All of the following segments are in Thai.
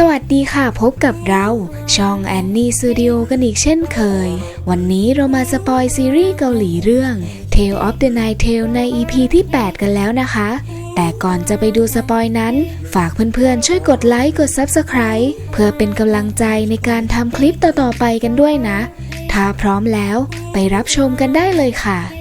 สวัสดีค่ะพบกับเรา ช่องแอนนี่สตูดิโอกันอีกเช่นเคย วันนี้เรามาสปอยซีรีส์เกาหลีเรื่อง Tale of the Night Tale ใน EP ที่ 8 กันแล้วนะคะ แต่ก่อนจะไปดูสปอยนั้น ฝากเพื่อนๆ ช่วยกดไลค์กด Subscribe เพื่อเป็นกำลังใจในการทำคลิปต่อๆไปกันด้วยนะ ถ้าพร้อมแล้ว ไปรับชมกันได้เลยค่ะ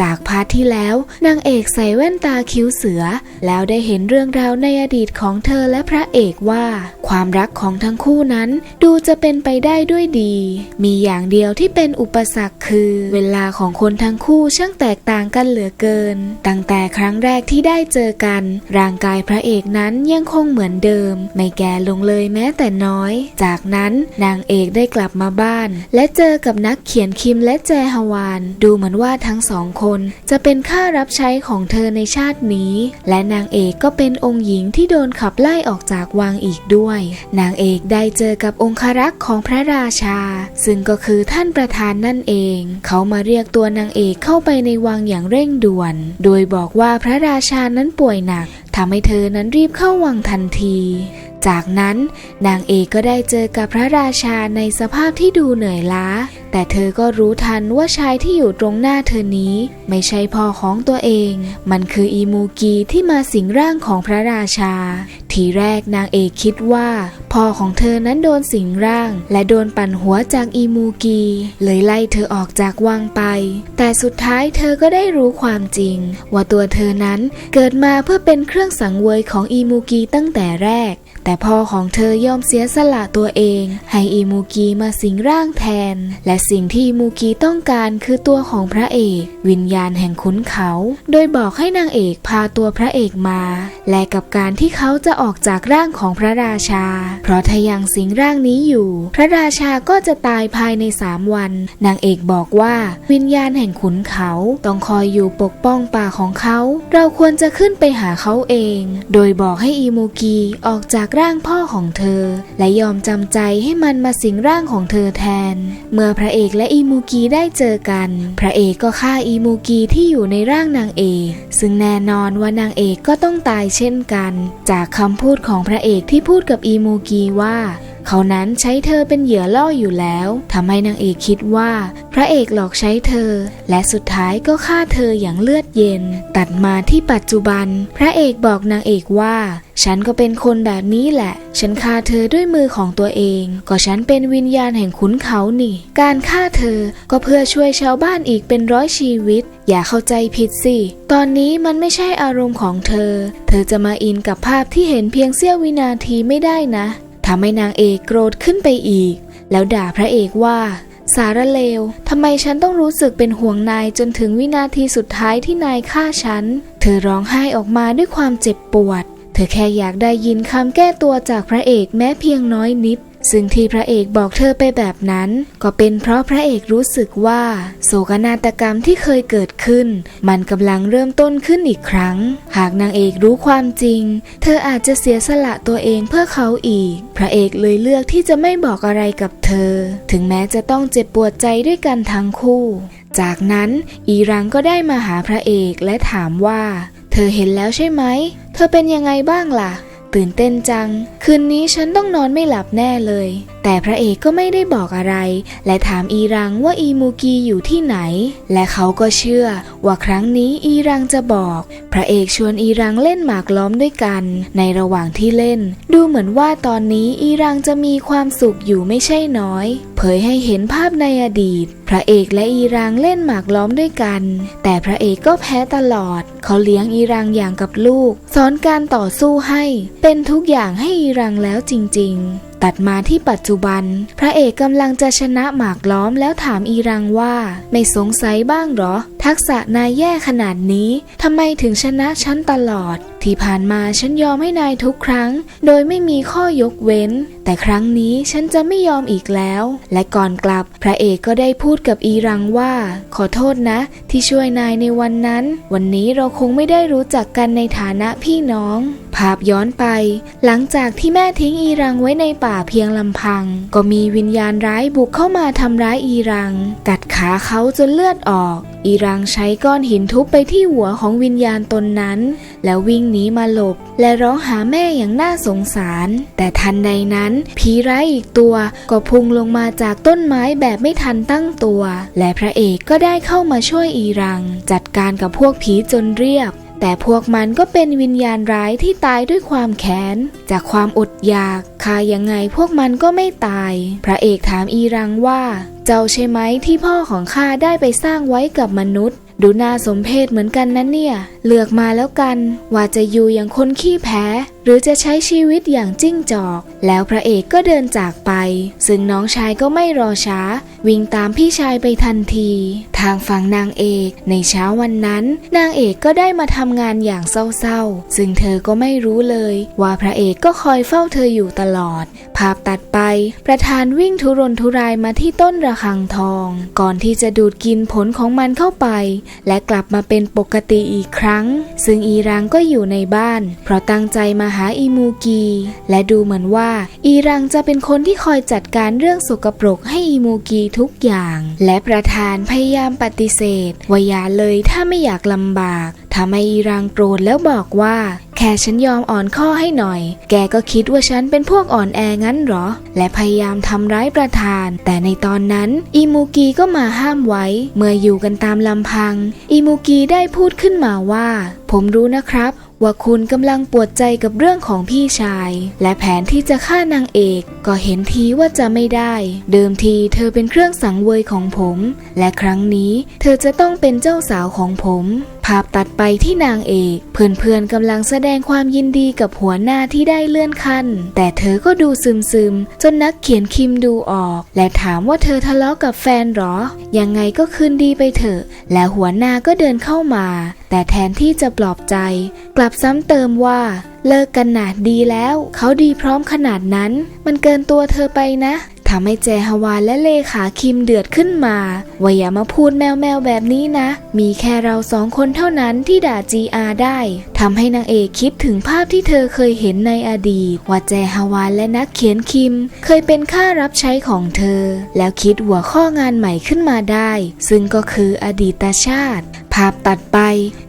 จากพาร์ทที่แล้วนางเอกใส่แว่นตาคิ้วเสือ แล้วได้เห็นเรื่องราวในอดีตของเธอและพระเอกว่า ความรักของทั้งคู่นั้นดูจะเป็นไปได้ด้วยดี มีอย่างเดียวที่เป็นอุปสรรคคือ เวลาของคนทั้งคู่ช่างแตกต่างกันเหลือเกิน ตั้งแต่ครั้งแรกที่ได้เจอกัน ร่างกายพระเอกนั้นยังคงเหมือนเดิม ไม่แก่ลงเลยแม้แต่น้อย จากนั้นนางเอกได้กลับมาบ้าน และเจอกับนักเขียนคิมและแจฮวาน ดูเหมือนว่าทั้งสองคนจะเป็นข้ารับใช้ของเธอในชาตินี้ และนางเอกก็เป็นองค์หญิงที่โดนขับไล่ออกจากวังอีกด้วยนางเอกได้เจอกับองครักษ์ของพระราชา ซึ่งก็คือท่านประธานนั่นเอง เขามาเรียกตัวนางเอกเข้าไปในวังอย่างเร่งด่วน โดยบอกว่าพระราชานั้นป่วยหนักทำให้เธอนั้นรีบเข้าวังทันที จากนั้นนางเอกก็ได้เจอกับพระราชาในสภาพที่ดูเหนื่อยล้า แต่เธอก็รู้ทันว่าชายที่อยู่ตรงหน้าเธอนี้ ไม่ใช่พ่อของตัวเอง มันคืออีมูกีที่มาสิงร่างของพระราชา ทีแรกนางเอกคิดว่า พ่อของเธอนั้นโดนสิงร่าง และโดนปั่นหัวจากอีมูกี เลยไล่เธอออกจากวังไป แต่สุดท้ายเธอก็ได้รู้ความจริง ว่าตัวเธอนั้นเกิดมาเพื่อเป็นเครื่องสังเวยของอีมูกีตั้งแต่แรก แต่พ่อของเธอยอมเสียสละตัวเอง ให้อีมูกีมาสิงร่างแทน และสิ่งที่อีมูกีต้องการคือตัวของพระเอก วิญญาณแห่งขุนเขา โดยบอกให้นางเอกพาตัวพระเอกมา และกับการที่เขาจะออกจากร่างของพระราชา เพราะถ้ายังสิงร่างนี้อยู่ พระราชาก็จะตายภายในสามวัน นางเอกบอกว่าวิญญาณแห่งขุนเขาต้องคอยอยู่ปกป้องป่าของเขา เราควรจะขึ้นไปหาเขาเอง โดยบอกให้อีมูกีออกจากร่างพ่อของเธอ และยอมจำใจให้มันมาสิงร่างของเธอแทน เมื่อพระเอกและอีมูกีได้เจอกัน พระเอกก็ฆ่าอีมูกีที่อยู่ในร่างนางเอก ซึ่งแน่นอนว่านางเอกก็ต้องตายเช่นกัน จากคำพูดของพระเอกที่พูดกับอีมูกีว่า เขานั้นใช้เธอเป็นเหยื่อล่ออยู่แล้วทำให้นางเอกคิดว่า พระเอกหลอกใช้เธอ และสุดท้ายก็ฆ่าเธออย่างเลือดเย็น ตัดมาที่ปัจจุบัน พระเอกบอกนางเอกว่า ฉันก็เป็นคนแบบนี้แหละ ฉันฆ่าเธอด้วยมือของตัวเอง ก็ฉันเป็นวิญญาณแห่งขุนเขานี่ การฆ่าเธอก็เพื่อช่วยชาวบ้านอีกเป็นร้อยชีวิต อย่าเข้าใจผิดสิ ตอนนี้มันไม่ใช่อารมณ์ของเธอ เธอจะมาอินกับภาพที่เห็นเพียงเสี้ยววินาทีไม่ได้นะ ทำให้นางเอกโกรธขึ้นไปอีก แล้วด่าพระเอกว่า สารเลวทำไมฉันต้องรู้สึกเป็นห่วงนายจนถึงวินาทีสุดท้ายที่นายฆ่าฉัน เธอร้องไห้ออกมาด้วยความเจ็บปวด เธอแค่อยากได้ยินคำแก้ตัวจากพระเอกแม้เพียงน้อยนิด ซึ่งที่พระเอกบอกเธอไปแบบนั้น ก็เป็นเพราะพระเอกรู้สึกว่า โศกนาฏกรรมที่เคยเกิดขึ้น มันกำลังเริ่มต้นขึ้นอีกครั้ง หากนางเอกรู้ความจริง เธออาจจะเสียสละตัวเองเพื่อเขาอีก พระเอกเลยเลือกที่จะไม่บอกอะไรกับเธอ ถึงแม้จะต้องเจ็บปวดใจด้วยกันทั้งคู่ จากนั้นอีรังก็ได้มาหาพระเอกและถามว่า เธอเห็นแล้วใช่ไหม เธอเป็นยังไงบ้างล่ะ ตื่นเต้นจัง คืนนี้ฉันต้องนอนไม่หลับแน่เลยแต่พระเอกก็ไม่ได้บอกอะไร และถามอีรังว่าอีมูกีอยู่ที่ไหน และเขาก็เชื่อว่าครั้งนี้อีรังจะบอก พระเอกชวนอีรังเล่นหมากล้อมด้วยกัน ในระหว่างที่เล่น ดูเหมือนว่าตอนนี้อีรังจะมีความสุขอยู่ไม่ใช่น้อย เผยให้เห็นภาพในอดีต พระเอกและอีรังเล่นหมากล้อมด้วยกัน แต่พระเอกก็แพ้ตลอด เขาเลี้ยงอีรังอย่างกับลูก สอนการต่อสู้ให้ เป็นทุกอย่างให้อีรังแล้วจริง ๆ ตัดมาที่ปัจจุบัน พระเอกกำลังจะชนะหมากล้อมแล้วถามอีรังว่า ไม่สงสัยบ้างหรอ ทักษะนายแย่ขนาดนี้ทำไมถึงชนะฉันตลอด ที่ผ่านมาฉันยอมให้นายทุกครั้ง โดยไม่มีข้อยกเว้น แต่ครั้งนี้ฉันจะไม่ยอมอีกแล้ว และก่อนกลับพระเอกก็ได้พูดกับอีรังว่า ขอโทษนะ ที่ช่วยนายในวันนั้น วันนี้เราคงไม่ได้รู้จักกันในฐานะพี่น้อง ภาพย้อนไป หลังจากที่แม่ทิ้งอีรังไว้ในป่าเพียงลำพัง ก็มีวิญญาณร้ายบุกเข้ามาทำร้ายอีรัง กัดขาเขาจนเลือดออก อีรังใช้ก้อนหินทุบไปที่หัวของวิญญาณตนนั้นแล้ววิ่งหนีมาหลบ และร้องหาแม่อย่างน่าสงสาร แต่ทันใดนั้น ผีร้ายอีกตัวก็พุ่งลงมาจากต้นไม้แบบไม่ทันตั้งตัว และพระเอกก็ได้เข้ามาช่วยอีรัง จัดการกับพวกผีจนเรียบแต่พวกมันก็เป็นวิญญาณร้ายที่ตายด้วยความแค้น จากความอดอยากฆ่ายังไงพวกมันก็ไม่ตาย พระเอกถามอีรังว่า เจ้าใช่ไหมที่พ่อของข้าได้ไปสร้างไว้กับมนุษย์ ดูน่าสมเพชเหมือนกันนะเนี่ย เลือกมาแล้วกัน ว่าจะอยู่อย่างคนขี้แพ้ หรือจะใช้ชีวิตอย่างจิ้งจอก แล้วพระเอกก็เดินจากไป ซึ่งน้องชายก็ไม่รอช้า วิ่งตามพี่ชายไปทันที ทางฝั่งนางเอกในเช้าวันนั้น นางเอกก็ได้มาทำงานอย่างเศร้าๆ ซึ่งเธอก็ไม่รู้เลย ว่าพระเอกก็คอยเฝ้าเธออยู่ตลอด ภาพตัดไป ประธานวิ่งทุรนทุรายมาที่ต้นระฆังทอง ก่อนที่จะดูดกินผลของมันเข้าไป และกลับมาเป็นปกติอีกครั้ง ซึ่งอีรังก็อยู่ในบ้าน เพราะตั้งใจมาหาอีมูกี และดูเหมือนว่า อีรังจะเป็นคนที่คอยจัดการเรื่องสกปรกให้อีมูกีทุกอย่าง และประธานพยายามปฏิเสธวายาเลยถ้าไม่อยากลำบากทำให้อีรังโกรธแล้วบอกว่า แค่ฉันยอมอ่อนข้อให้หน่อย แกก็คิดว่าฉันเป็นพวกอ่อนแองั้นหรอ และพยายามทำร้ายประธาน แต่ในตอนนั้นอิมูกีก็มาห้ามไว้ เมื่ออยู่กันตามลำพังอิมูกีได้พูดขึ้นมาว่า ผมรู้นะครับ ว่าคุณกำลังปวดใจกับเรื่องของพี่ชาย และแผนที่จะฆ่านางเอก ก็เห็นทีว่าจะไม่ได้ เดิมทีเธอเป็นเครื่องสังเวยของผม และครั้งนี้เธอจะต้องเป็นเจ้าสาวของผมภาพตัดไปที่นางเอก เพื่อนๆกำลังแสดงความยินดีกับหัวหน้าที่ได้เลื่อนขั้น แต่เธอก็ดูซึมๆ จนนักเขียนคิมดูออก และถามว่าเธอทะเลาะกับแฟนหรอ ยังไงก็คืนดีไปเถอะ และหัวหน้าก็เดินเข้ามา แต่แทนที่จะปลอบใจ กลับซ้ำเติมว่าเลิกกันหนาดดีแล้ว เขาดีพร้อมขนาดนั้น มันเกินตัวเธอไปนะ ทำให้แจฮาวานและเลขาคิมเดือดขึ้นมาว่าอย่ามาพูดแมวแมวแบบนี้นะ มีแค่เราสองคนเท่านั้นที่ด่า GR ได้ทำให้นางเอกคิดถึงภาพที่เธอเคยเห็นในอดีต ว่าแจฮาวานและนักเขียนคิม เคยเป็นข้ารับใช้ของเธอ แล้วคิดหัวข้องานใหม่ขึ้นมาได้ ซึ่งก็คืออดีตชาติ ภาพตัดไป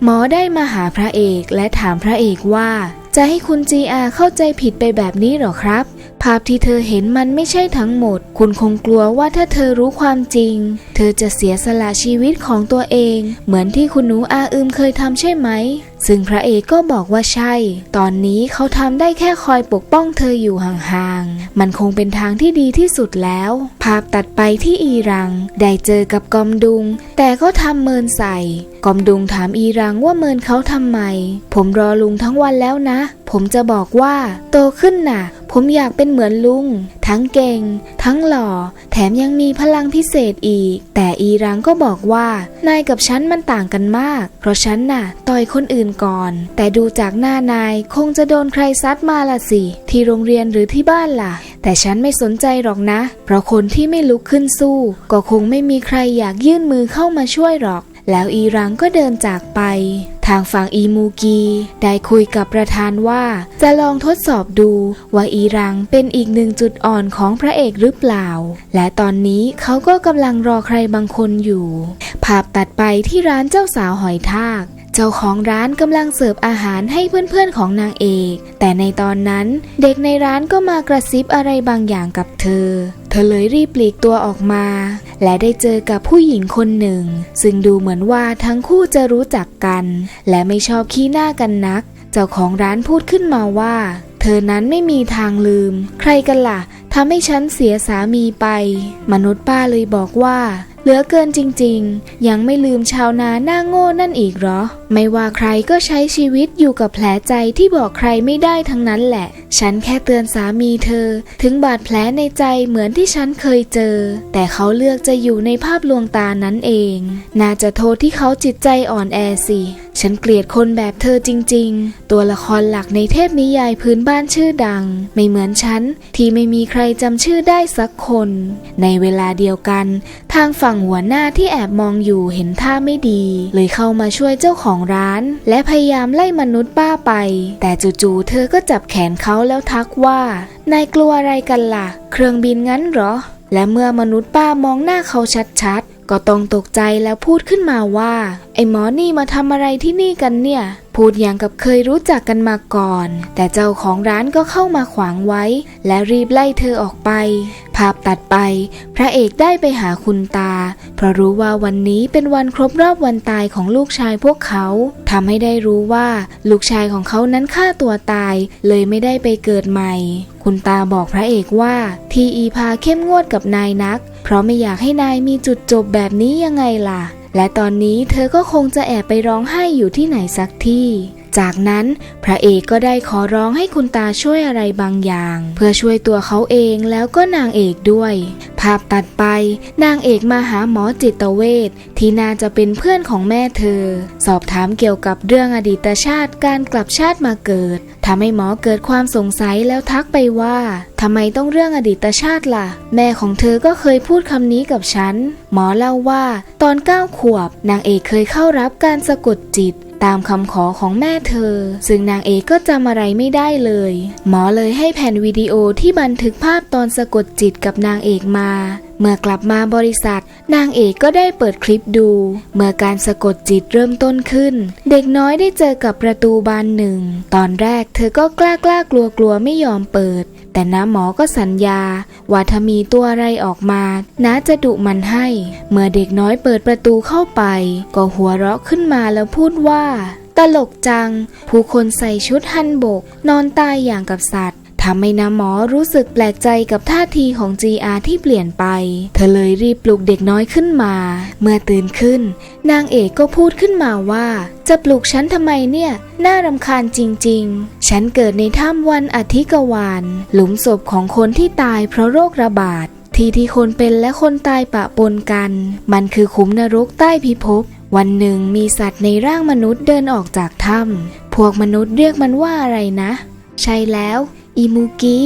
หมอได้มาหาพระเอกและถามพระเอกว่าจะให้คุณ GR เข้าใจผิดไปแบบนี้หรอครับ ภาพที่เธอเห็นมันไม่ใช่ทั้งหมด คุณคงกลัวว่าถ้าเธอรู้ความจริง เธอจะเสียสละชีวิตของตัวเอง เหมือนที่คุณหนูอาอึมเคยทำใช่ไหม ซึ่งพระเอกก็บอกว่าใช่ ตอนนี้เขาทำได้แค่คอยปกป้องเธออยู่ห่างๆ มันคงเป็นทางที่ดีที่สุดแล้ว ภาพตัดไปที่อีรัง ได้เจอกับกอมดุง แต่ก็ทำเมินใส่ กอมดุงถามอีรังว่าเมินเขาทำไม ผมรอลุงทั้งวันแล้วนะ ผมจะบอกว่า โตขึ้นน่ะ ผมอยากเป็นเหมือนลุง ทั้งเก่ง ทั้งหล่อ แถมยังมีพลังพิเศษอีก แต่อีรังก็บอกว่า นายกับฉันมันต่างกันมาก เพราะฉันน่ะ ต่อยคนอื่นก่อน แต่ดูจากหน้านายคงจะโดนใครซัดมาละสิ ที่โรงเรียนหรือที่บ้านล่ะ แต่ฉันไม่สนใจหรอกนะ เพราะคนที่ไม่ลุกขึ้นสู้ ก็คงไม่มีใครอยากยื่นมือเข้ามาช่วยหรอก แล้วอีรังก็เดินจากไป ทางฝั่งอีมูกี ได้คุยกับประธานว่าจะลองทดสอบดูว่าอีรังเป็นอีกหนึ่งจุดอ่อนของพระเอกหรือเปล่า และตอนนี้เขาก็กำลังรอใครบางคนอยู่ ภาพตัดไปที่ร้านเจ้าสาวหอยทาก เจ้าของร้านกำลังเสิร์ฟอาหารให้เพื่อนๆของนางเอก แต่ในตอนนั้นเด็กในร้านก็มากระซิบอะไรบางอย่างกับเธอ เธอเลยรีบปลีกตัวออกมา และได้เจอกับผู้หญิงคนหนึ่ง ซึ่งดูเหมือนว่าทั้งคู่จะรู้จักกัน และไม่ชอบขี้หน้ากันนัก เจ้าของร้านพูดขึ้นมาว่า เธอนั้นไม่มีทางลืม ใครกันล่ะ ทำให้ฉันเสียสามีไป มนุษย์ป้าเลยบอกว่า เหลือเกินจริงๆ ยังไม่ลืมชาวนาหน้าโง่นั่นอีกหรอ ไม่ว่าใครก็ใช้ชีวิตอยู่กับแผลใจที่บอกใครไม่ได้ทั้งนั้นแหละ ฉันแค่เตือนสามีเธอ ถึงบาดแผลในใจเหมือนที่ฉันเคยเจอ แต่เขาเลือกจะอยู่ในภาพลวงตานั้นเอง น่าจะโทษที่เขาจิตใจอ่อนแอสิฉันเกลียดคนแบบเธอจริงๆ ตัวละครหลักในเทพนิยายพื้นบ้านชื่อดัง ไม่เหมือนฉันที่ไม่มีใครจำชื่อได้สักคน ในเวลาเดียวกัน ทางฝั่งหัวหน้าที่แอบมองอยู่เห็นท่าไม่ดี เลยเข้ามาช่วยเจ้าของร้าน และพยายามไล่มนุษย์ป้าไป แต่จู่ๆเธอก็จับแขนเขาแล้วทักว่านายกลัวอะไรกันล่ะ เครื่องบินงั้นเหรอ และเมื่อมนุษย์ป้ามองหน้าเขาชัดๆ ก็ต้องตกใจแล้วพูดขึ้นมาว่า ไอ้หมอนี่มาทำอะไรที่นี่กันเนี่ย พูดอย่างกับเคยรู้จักกันมาก่อน แต่เจ้าของร้านก็เข้ามาขวางไว้ และรีบไล่เธอออกไป ภาพตัดไป พระเอกได้ไปหาคุณตา เพราะรู้ว่าวันนี้เป็นวันครบรอบวันตายของลูกชายพวกเขาทำให้ได้รู้ว่าลูกชายของเขานั้นฆ่าตัวตาย เลยไม่ได้ไปเกิดใหม่ คุณตาบอกพระเอกว่า ทีอีพาเข้มงวดกับนายนัก เพราะไม่อยากให้นายมีจุดจบแบบนี้ยังไงล่ะ และตอนนี้เธอก็คงจะแอบไปร้องไห้อยู่ที่ไหนสักที่ จากนั้นพระเอกก็ได้ขอร้องให้คุณตาช่วยอะไรบางอย่าง เพื่อช่วยตัวเขาเองแล้วก็นางเอกด้วย ภาพตัดไป นางเอกมาหาหมอจิตเวชที่น่าจะเป็นเพื่อนของแม่เธอ สอบถามเกี่ยวกับเรื่องอดีตชาติการกลับชาติมาเกิดทำให้หมอเกิดความสงสัยแล้วทักไปว่าทำไมต้องเรื่องอดีตชาติล่ะ แม่ของเธอก็เคยพูดคำนี้กับฉัน หมอเล่าว่า ตอนเก้าขวบนางเอกเคยเข้ารับการสะกดจิต ตามคำขอของแม่เธอ ซึ่งนางเอกก็จำอะไรไม่ได้เลย หมอเลยให้แผ่นวิดีโอที่บันทึกภาพตอนสะกดจิตกับนางเอกมาเมื่อกลับมาบริษัท นางเอกก็ได้เปิดคลิปดู เมื่อการสะกดจิตเริ่มต้นขึ้น เด็กน้อยได้เจอกับประตูบานหนึ่ง ตอนแรกเธอก็กล้ากล้ากลัวกลัวไม่ยอมเปิด แต่น้าหมอก็สัญญา ว่าถ้ามีตัวอะไรออกมาน้าจะดุมันให้ เมื่อเด็กน้อยเปิดประตูเข้าไป ก็หัวเราะขึ้นมาแล้วพูดว่า ตลกจัง ผู้คนใส่ชุดฮันบก นอนตายอย่างกับสัตว์ ทำให้น้าหมอรู้สึกแปลกใจกับท่าทีของ GR ที่เปลี่ยนไป เธอเลยรีบปลุกเด็กน้อยขึ้นมา เมื่อตื่นขึ้น นางเอกก็พูดขึ้นมาว่า จะปลุกฉันทำไมเนี่ย น่ารำคาญจริง ๆ ฉันเกิดในถ้ำวันอาทิกวาน หลุมศพของคนที่ตายเพราะโรคระบาด ที่ที่คนเป็นและคนตายปะปนกัน มันคือขุมนรกใต้พิภพวันหนึ่งมีสัตว์ในร่างมนุษย์เดินออกจากถ้ำพวกมนุษย์เรียกมันว่าอะไรนะ ใช่แล้ว อิมูกี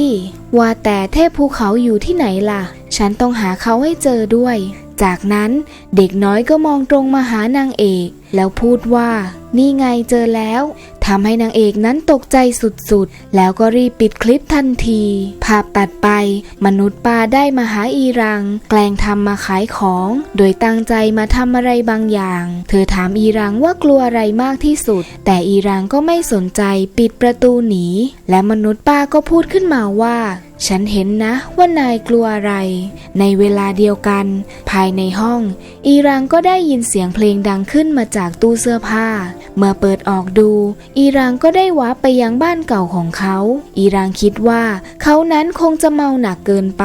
ว่าแต่เทพภูเขาอยู่ที่ไหนล่ะ ฉันต้องหาเขาให้เจอด้วย จากนั้นเด็กน้อยก็มองตรงมาหานางเอก แล้วพูดว่า นี่ไงเจอแล้ว ทำให้นางเอกนั้นตกใจสุดๆ แล้วก็รีบปิดคลิปทันที ภาพตัดไป มนุษย์ป้าได้มาหาอีรัง แกล้งทำมาขายของ โดยตั้งใจมาทำอะไรบางอย่าง เธอถามอีรังว่ากลัวอะไรมากที่สุด แต่อีรังก็ไม่สนใจปิดประตูหนี และมนุษย์ป้าก็พูดขึ้นมาว่า ฉันเห็นนะว่านายกลัวอะไร ในเวลาเดียวกัน ภายในห้อง อีรังก็ได้ยินเสียงเพลงดังขึ้นมาจากตู้เสื้อผ้า เมื่อเปิดออกดู อีรังก็ได้วาร์ปไปยังบ้านเก่าของเขา อีรังคิดว่า เขานั้นคงจะเมาหนักเกินไป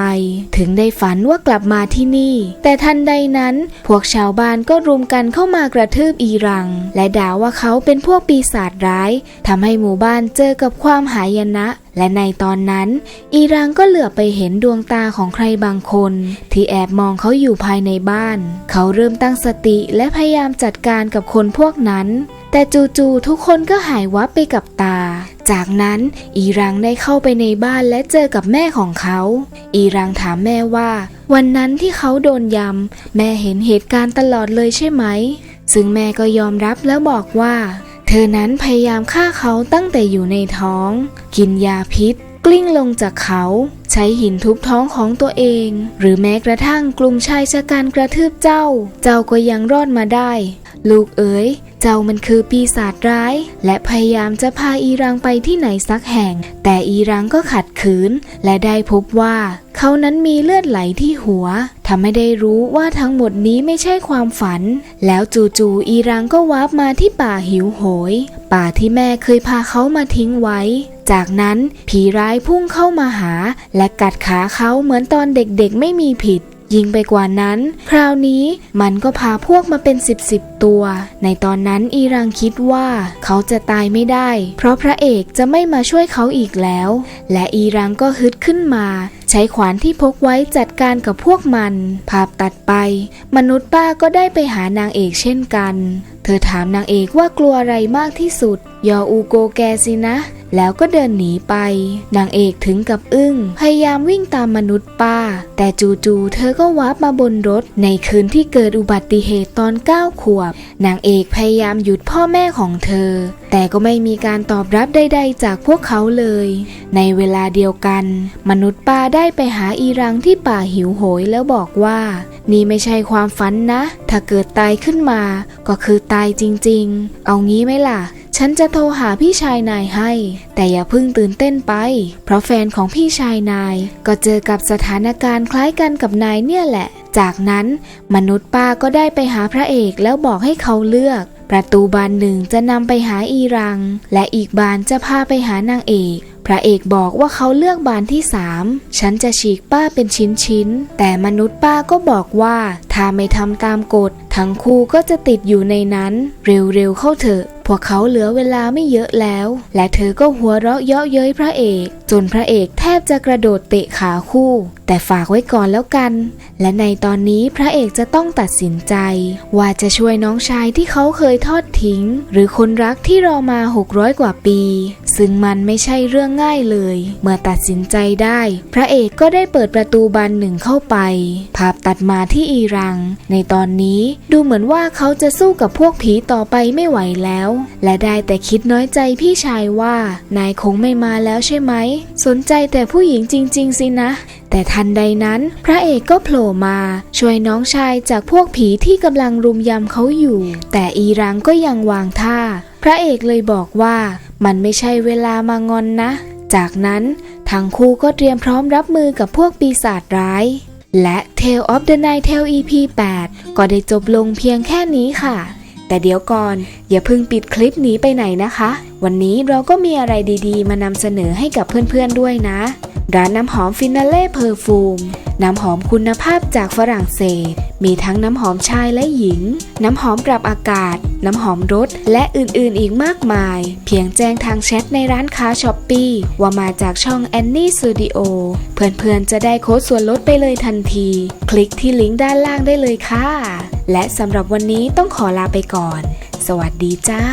ถึงได้ฝันว่ากลับมาที่นี่ แต่ทันใดนั้น พวกชาวบ้านก็รุมกันเข้ามากระทืบอีรัง และด่าว่าเขาเป็นพวกปีศาจร้ายทำให้หมู่บ้านเจอกับความหายนะและในตอนนั้น อีรังก็เหลือไปเห็นดวงตาของใครบางคน ที่แอบมองเขาอยู่ภายในบ้าน เขาเริ่มตั้งสติและพยายามจัดการกับคนพวกนั้น แต่จู่ๆทุกคนก็หายวับไปกับตา จากนั้นอีรังได้เข้าไปในบ้านและเจอกับแม่ของเขา อีรังถามแม่ว่า วันนั้นที่เขาโดนยำแม่เห็นเหตุการณ์ตลอดเลยใช่ไหม ซึ่งแม่ก็ยอมรับแล้วบอกว่า เธอนั้นพยายามฆ่าเขาตั้งแต่อยู่ในท้อง กินยาพิษ กลิ้งลงจากเขา ใช้หินทุบท้องของตัวเอง หรือแม้กระทั่งกลุ่มชายชะกันกระทืบเจ้า เจ้าก็ยังรอดมาได้ ลูกเอ๋ย เจ้ามันคือปีศาจร้าย และพยายามจะพาอีรังไปที่ไหนสักแห่ง แต่อีรังก็ขัดขืน และได้พบว่าเขานั้นมีเลือดไหลที่หัวทำให้ได้รู้ว่าทั้งหมดนี้ไม่ใช่ความฝัน แล้วจู่ๆอีรังก็วาร์ปมาที่ป่าหิวโหย ป่าที่แม่เคยพาเขามาทิ้งไว้ จากนั้นผีร้ายพุ่งเข้ามาหา และกัดขาเขาเหมือนตอนเด็กๆไม่มีผิด ยิ่งไปกว่านั้น คราวนี้มันก็พาพวกมาเป็นสิบสิบตัว ในตอนนั้นอีรังคิดว่าเขาจะตายไม่ได้ เพราะพระเอกจะไม่มาช่วยเขาอีกแล้ว และอีรังก็ฮึดขึ้นมา ใช้ขวานที่พกไว้จัดการกับพวกมัน ภาพตัดไป มนุษย์ป้าก็ได้ไปหานางเอกเช่นกัน เธอถามนางเอกว่ากลัวอะไรมากที่สุด ยออูโกแกสินะ แล้วก็เดินหนีไป นางเอกถึงกับอึ้ง พยายามวิ่งตามมนุษย์ป้า แต่จู่ๆเธอก็วาร์ปมาบนรถ ในคืนที่เกิดอุบัติเหตุตอน 9 ขวบ นางเอกพยายามหยุดพ่อแม่ของเธอ แต่ก็ไม่มีการตอบรับใดๆ จากพวกเขาเลย ในเวลาเดียวกัน มนุษย์ป้าได้ไปหาอีรังที่ป่าหิวโหยแล้วบอกว่า นี่ไม่ใช่ความฝันนะ ถ้าเกิดตายขึ้นมา ก็คือตายจริงๆ เอางี้ไหมล่ะ ฉันจะโทรหาพี่ชายนายให้ แต่อย่าเพิ่งตื่นเต้นไป เพราะแฟนของพี่ชายนาย ก็เจอกับสถานการณ์คล้ายกันกับนายเนี่ยแหละ จากนั้นมนุษย์ป้าก็ได้ไปหาพระเอกแล้วบอกให้เขาเลือก ประตูบานหนึ่งจะนำไปหาอีรัง และอีกบานจะพาไปหานางเอกพระเอกบอกว่าเขาเลือกบานที่สามฉันจะฉีกป้าเป็นชิ้นๆ แต่มนุษย์ป้าก็บอกว่า ถ้าไม่ทำตามกฎ ทั้งคู่ก็จะติดอยู่ในนั้น เร็วๆเข้าเถอะ วกเขาเหลือเวลาไม่เยอะแล้ว และเธอก็หัวเราะเยาะเย้ยพระเอก จนพระเอกแทบจะกระโดดเตะขาคู่ แต่ฝากไว้ก่อนแล้วกัน และในตอนนี้พระเอกจะต้องตัดสินใจ ว่าจะช่วยน้องชายที่เขาเคยทอดทิ้ง หรือคนรักที่รอมา 600 กว่าปี ซึ่งมันไม่ใช่เรื่องง่ายเลย เมื่อตัดสินใจได้ พระเอกก็ได้เปิดประตูบานหนึ่งเข้าไป ภาพตัดมาที่อีรัง ในตอนนี้ดูเหมือนว่าเขาจะสู้กับพวกผีต่อไปไม่ไหวแล้ว และได้แต่คิดน้อยใจพี่ชายว่า นายคงไม่มาแล้วใช่ไหม สนใจแต่ผู้หญิงจริง ๆ สินะ แต่ทันใดนั้นพระเอกก็โผล่มาช่วยน้องชายจากพวกผีที่กำลังรุมยำเขาอยู่ แต่อีรังก็ยังวางท่า พระเอกเลยบอกว่ามันไม่ใช่เวลามางอนนะ จากนั้นทั้งคู่ก็เตรียมพร้อมรับมือกับพวกปีศาจร้าย และ Tale of the Night Tale EP 8 ก็ได้จบลงเพียงแค่นี้ค่ะ แต่เดี๋ยวก่อนอย่าเพิ่งปิดคลิปนี้ไปไหนนะคะ วันนี้เราก็มีอะไรดีๆ มานำเสนอให้กับเพื่อนๆด้วยนะ ร้านน้ำหอมฟินาเล่เพอร์ฟูม น้ำหอมคุณภาพจากฝรั่งเศส มีทั้งน้ำหอมชายและหญิง น้ำหอมปรับอากาศ น้ำหอมรถและอื่นๆอีกมากมาย เพียงแจ้งทางแชทในร้านค้าช้อปปีว่ามาจากช่อง Annie Studio เพื่อนๆจะได้โค้ดส่วนลดไปเลยทันที คลิกที่ลิงก์ด้านล่างได้เลยค่ะ และสำหรับวันนี้ต้องขอลาไปก่อน สวัสดีจ้า